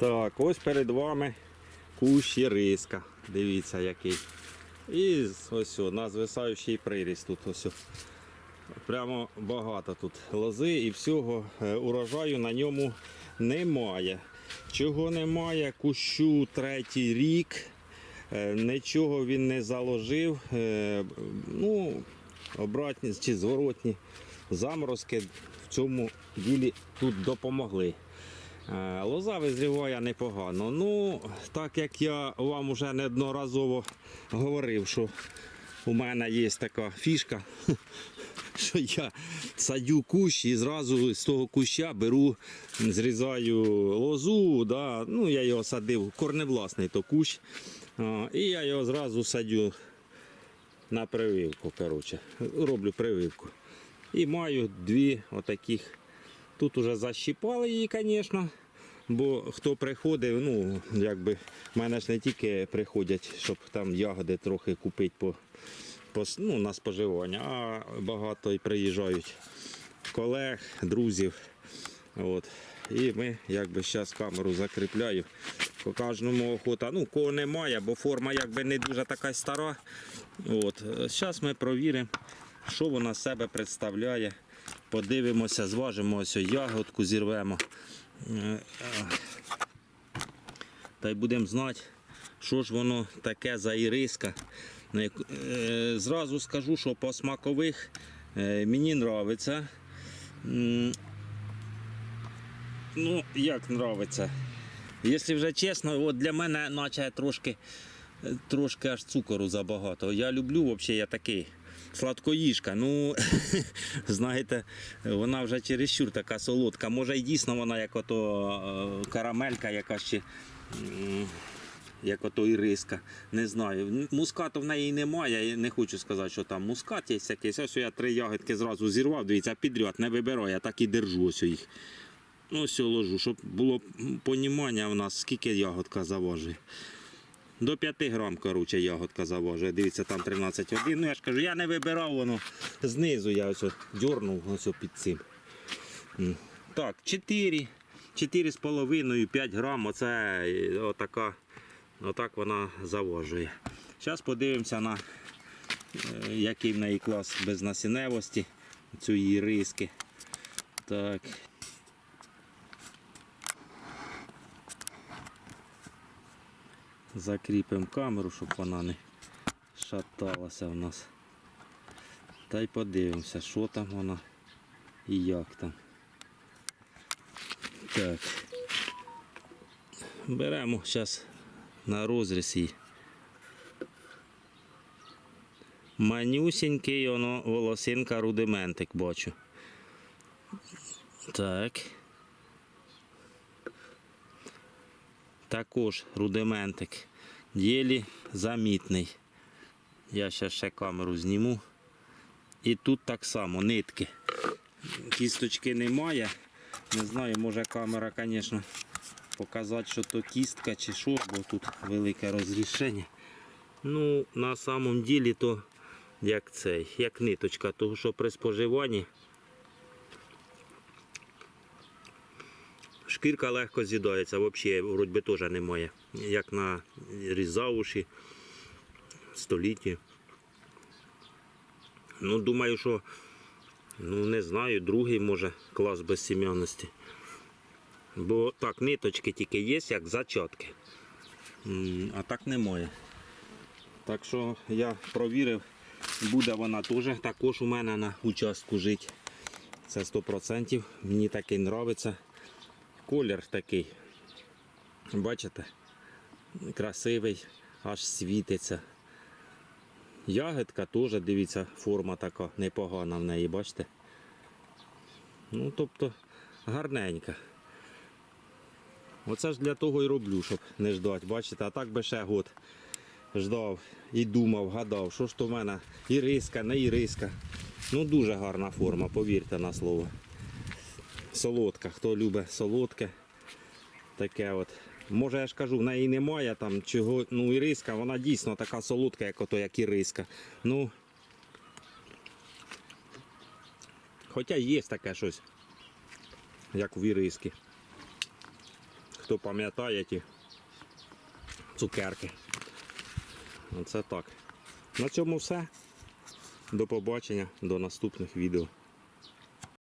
Так, ось перед вами кущ риска. Дивіться який. І ось о, на звисаючий приріст тут ось. Прямо багато тут лози і всього е, урожаю на ньому немає. Чого немає? Кущу третій рік. Е, Нічого він не заложив. Е, Ну, обратні чи зворотні заморозки в цьому ділі тут допомогли. Е, Лоза визріває непогано. Ну, так як я вам вже неодноразово говорив, що у мене є така фішка, що я садю кущ і зразу з того куща беру, зрізаю лозу. Да, ну, я його садив, корневласний то кущ. І я його зразу садю на прививку. Коротше, роблю прививку. І маю дві отаких. Тут уже защіпали її, звісно. Бо хто приходить, ну, якби, в мене ж не тільки приходять, щоб там ягоди трохи купити по, по, ну, на споживання, а багато і приїжджають колег, друзів. От. І ми якби зараз камеру закріпляю. По кожному охота. Ну, кого немає, бо форма якби не дуже така стара. От. Зараз ми провіримо, що вона себе представляє. Подивимося, зважимо ось ягодку, зірвемо. Та й будемо знати, що ж воно таке за іриска. Яку- е, Зразу скажу, що по смакових е, мені подобається. Ну, як нравиться. Якщо вже чесно, от для мене наче трошки, трошки аж цукору забагато. Я люблю взагалі, я такий сладкоїжка. Ну, знаєте, вона вже чересчур така солодка. Може і дійсно вона як ото е, карамелька, яка ще. Як ото іриска, не знаю. Мускату в неї немає, я не хочу сказати, що там мускат є якийсь. Ось я три ягодки зразу зірвав, дивіться, підряд не вибираю, я так і держу ось їх. Ну, все ложу, щоб було понімання в нас, скільки ягодка заважує. До 5 грам, коротше, ягодка заважує. Дивіться, там 13,1. Ну я ж кажу, я не вибирав воно знизу, я ось дьорнув ось під цим. Так, 4, 4,5, 5 грам, оце е, отака, отак вона заважує. Зараз подивимося на е, який в неї клас безнасінневості, цю її риски. Так. Закріпимо камеру, щоб вона не шаталася в нас. Та й подивимося, що там вона і як там. Так. Беремо зараз на розріз її. Манюсінький воно волосинка рудиментик бачу. Так. Також рудиментик. Єлі замітний. Я ще ще камеру зніму. І тут так само нитки. Кісточки немає. Не знаю, може камера, звісно, показати, що то кістка чи що, бо тут велике розрішення. Ну, на самом ділі то як цей, як ниточка, тому що при споживанні Шкірка легко з'їдається, взагалі вроді теж немає. Як на різауші, столітті. Ну, думаю, що ну не знаю, другий може клас безсім'яності. Бо так, ниточки тільки є, як зачатки. А так немає. Так що я провірив, буде вона теж також у мене на участку жити. Це 100%. Мені такий подобається. Колір такий. Бачите? Красивий, аж світиться. Ягодка теж, дивіться, форма така непогана в неї, бачите? Ну, тобто, гарненька. Оце ж для того і роблю, щоб не ждати, бачите, а так би ще год ждав і думав, гадав, що ж то в мене іриска, не іриска. Ну, дуже гарна форма, повірте на слово солодка. Хто любить солодке, таке от. Може я ж кажу, в неї немає там чого. Ну іриска, вона дійсно така солодка, як ото, як іриска. Ну. Хоча є таке щось, як в іриски. хто пам'ятає ті цукерки. Оце так. На цьому все. До побачення, до наступних відео.